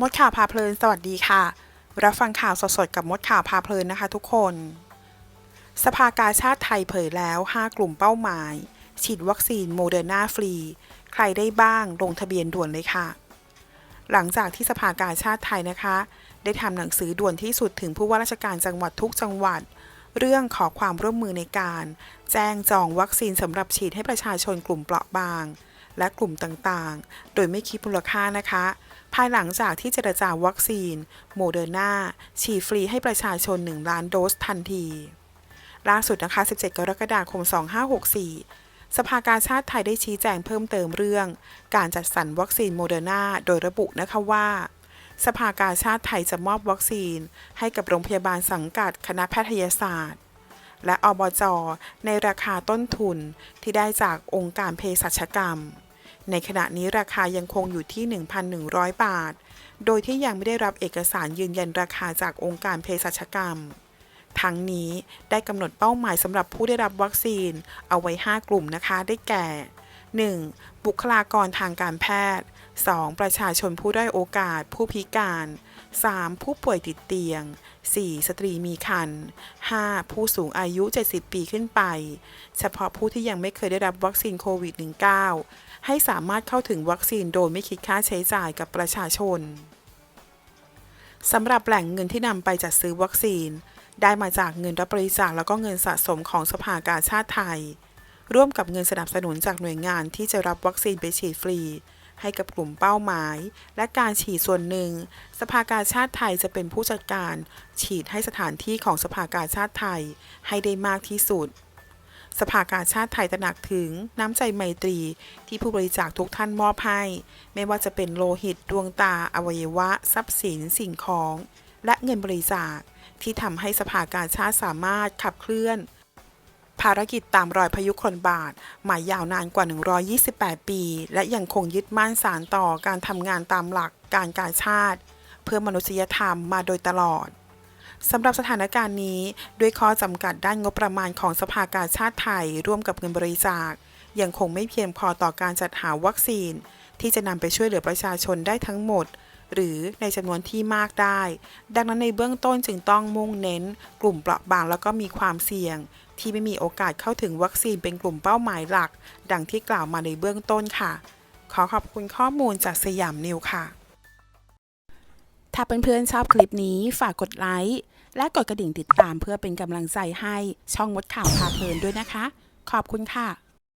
มดข่าวพาเพลิน สวัสดีค่ะ รับฟังข่าวสดๆกับมดข่าวพาเพลินนะคะทุกคน สภากาชาติไทยเผยแล้ว 5 กลุ่มเป้าหมาย ฉีดวัคซีนโมเดอร์นาฟรี ใครได้บ้างลงทะเบียนด่วนเลยค่ะ หลังจากที่สภากาชาติไทยนะคะ ได้ทำหนังสือด่วนที่สุดถึงผู้ว่าราชการจังหวัดทุกจังหวัด เรื่องขอความร่วมมือในการ แจ้งจองวัคซีนสำหรับฉีดให้ประชาชนกลุ่มเปราะบาง และกลุ่มต่างๆ โดยไม่คิดมูลค่านะคะ ภายหลังจากที่เจรจาวัคซีน โมเดอร์นาฉีดฟรีให้ประชาชน 1 ล้านโดสทันที ล่าสุดนะคะ 17 กรกฎาคม 2564สภากาชาติไทยได้ชี้แจงเพิ่มเติมเรื่อง การจัดสรรวัคซีนโมเดอร์นาโดยระบุนะคะว่า สภากาชาติไทยจะมอบวัคซีน ให้กับโรงพยาบาลสังกัดคณะแพทยศาสตร์ และอบจในราคาต้นทุนที่ได้จากองค์การเภสัชกรรม ในขณะนี้ราคายังคงอยู่ที่ 1,100 บาท โดยที่ยังไม่ได้รับเอกสารยืนยันราคาจากองค์การเภสัชกรรม ทั้งนี้ได้กำหนดเป้าหมายสำหรับผู้ได้รับวัคซีน เอาไว้ 5 กลุ่มนะคะได้แก่ 1. บุคลากรทางการแพทย์ 2. ประชาชนผู้ด้อยโอกาส ผู้พิการ 3. ผู้ป่วยติดเตียง 4. สตรีมีครรภ์ 5. ผู้สูงอายุ 70 ปีขึ้นไป เฉพาะผู้ที่ยังไม่เคยได้รับวัคซีนโควิด -19 ให้สามารถเข้าถึงวัคซีนโดยไม่คิดค่าใช้จ่ายกับประชาชนสำหรับแหล่งเงินที่นำไปจัดซื้อวัคซีน ได้มาจากเงินรับบริจาคแล้วก็เงินสะสมของสภากาชาติไทย ร่วมกับเงินสนับสนุนจากหน่วยงานที่จะรับวัคซีนไปฉีดฟรี ให้กับกลุ่มเป้าหมาย และการฉีดส่วนหนึ่ง สภากาชาติไทยจะเป็นผู้จัดการ ฉีดให้สถานที่ของสภากาชาติไทยให้ได้มากที่สุด สภากาชาติไทยตระหนักถึงน้ำใจไมตรีที่ผู้บริจาคทุกท่านมอบให้ ไม่ว่าจะเป็นโลหิตดวงตา อวัยวะ ทรัพย์สิน สิ่งของ และเงินบริจาคที่ทำให้สภากาชาติสามารถขับเคลื่อน ภารกิจตามรอยพยุคลบาทมายาวนานกว่า 128 ปี และยังคงยึดมั่นสารต่อการทำงานตามหลักการการชาติ เพื่อมนุษยธรรมมาโดยตลอดสำหรับสถานการณ์นี้ ด้วยข้อจำกัดด้านงบประมาณของสภากาชาติไทย ร่วมกับเงินบริจาค ยังคงไม่เพียงพอต่อการจัดหาวัคซีน ที่จะนำไปช่วยเหลือประชาชนได้ทั้งหมด หรือในจำนวนที่มากได้ ดังนั้นในเบื้องต้นจึงต้องมุ่งเน้น กลุ่มเปราะบางแล้วก็มีความเสี่ยง ที่ไม่มีโอกาสเข้าถึงวัคซีนเป็นกลุ่มเป้าหมายหลัก ดังที่กล่าวมาในเบื้องต้นค่ะ ขอขอบคุณข้อมูลจากสยามนิวค่ะ ถ้าเพื่อนๆชอบคลิปนี้ฝากกดไลค์และกดกระดิ่งติดตามเพื่อเป็นกำลังใจให้ช่องมดข่าวพาเพลินด้วยนะคะ ขอบคุณค่ะ